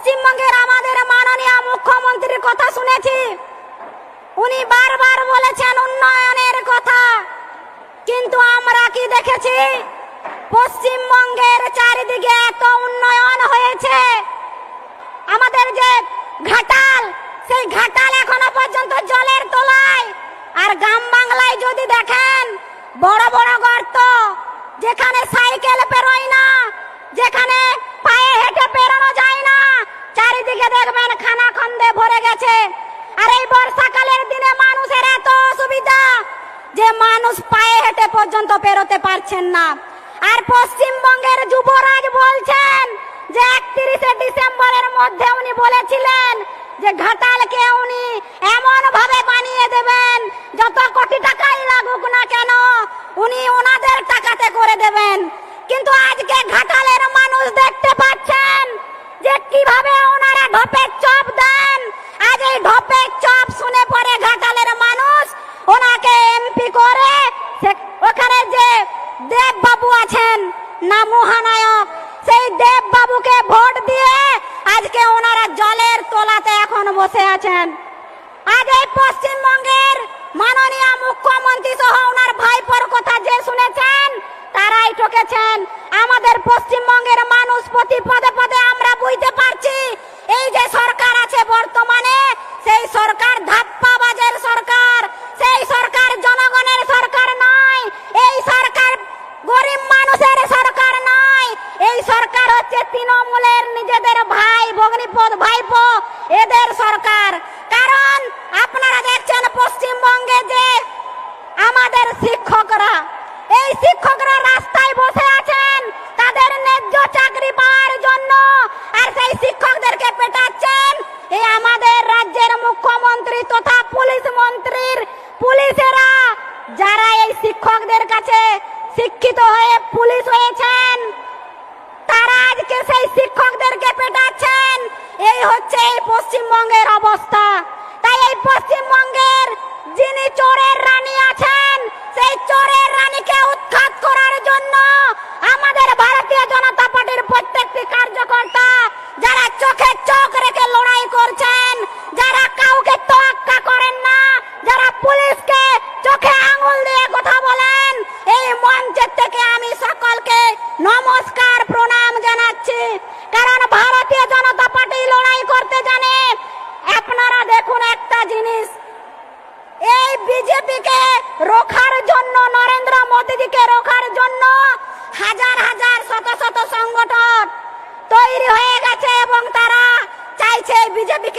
পশ্চিমবঙ্গের আমাদের মাননীয় মুখ্যমন্ত্রীর কথা শুনেছি। উনি বারবার বলেছেন উন্নয়নের কথা। কিন্তু আমরা কি দেখেছি? পশ্চিমবঙ্গের চারিদিকে এত উন্নয়ন হয়েছে। আমাদের যে ঘাটাল, সেই ঘাটাল এখনও পর্যন্ত জলের তলায়। আর গ্রাম বাংলায় যদি দেখেন, বড় বড় গর্ত, যেখানে সাইকেল পেরোয় না দেখবেন খানা খন্দে ভরে গেছে। আর এই বর্ষাকালের দিনে মানুষের এত অসুবিধা যে মানুষ পায়ে হেঁটে পর্যন্ত পেরোতে পারছেন না। আর পশ্চিমবঙ্গের যুবরাজ বলছেন যে একত্রিশে ডিসেম্বরের মধ্যে উনি বলেছিলেন যে ঘাটালকে উনি এমন ভাবে বানিয়ে দেবেন, যত কোটি টাকাই লাগুক না কেন, উনি ওনাদের টাকাতে করে দেবেন। কিন্তু আজকে ঘাটালের মানুষ দেখতে পাচ্ছেন যে কীভাবে ওনারা ঢপের চপ দেন। আজ এই ঢপের চপ শুনে পরে ঘাটালের মানুষ। ওনাকে এমপি করে ওখানে যে দেব বাবু আছেন না মহানায়ক, সেই দেব বাবুকে ভোট দিয়ে আজকে ওনারা জলের তোলাতে এখন বসে আছেন। আজ এই পশ্চিমবঙ্গের মাননীয় মুখ্যমন্ত্রী সহ ওনার ভাইপোর কথা যে শুনেছেন, তারাই ঠকেছেন। আমাদের পশ্চিমবঙ্গের মানুষ প্রতি পদে পদে আমরা বুঝতে পারছি সরকার ধাপ্পাবাজের সরকার, সেই সরকার জনগণের সরকার নয়, এই সরকার গরিব মানুষের সরকার নয়, এই সরকার হচ্ছে তৃণমূলের নিজেদের ভাই, ভগ্নিপদ, ভাইপো, এদের সরকার। কারণ আপনারা দেখছেন পশ্চিমবঙ্গে যে আমাদের শিক্ষকরা, এই শিক্ষকরা রাস্তায় বসে আছেন, তাদের ন্যায্য চাকরি পাওয়ার জন্য, আর সেই শিক্ষকদেরকে পেটাচ্ছেন, এই আমাদের রাজ্যের মুখ্যমন্ত্রী তথা পুলিশ মন্ত্রীর পুলিশেরা, যারা এই শিক্ষকদের কাছে শিক্ষিত হয়ে পুলিশ হয়েছেন, তারা আজকে সেই শিক্ষকদেরকে পেটাচ্ছেন। এই হচ্ছে এই পশ্চিমবঙ্গের অবস্থা। তাই এই পশ্চিমবঙ্গের যিনি চোরের রানী আছেন মোদীজিকে রোখার জন্য হাজার হাজার শত শত সংগঠন তৈরি হয়ে গেছে এবং তারা চাইছে বিজেপিকে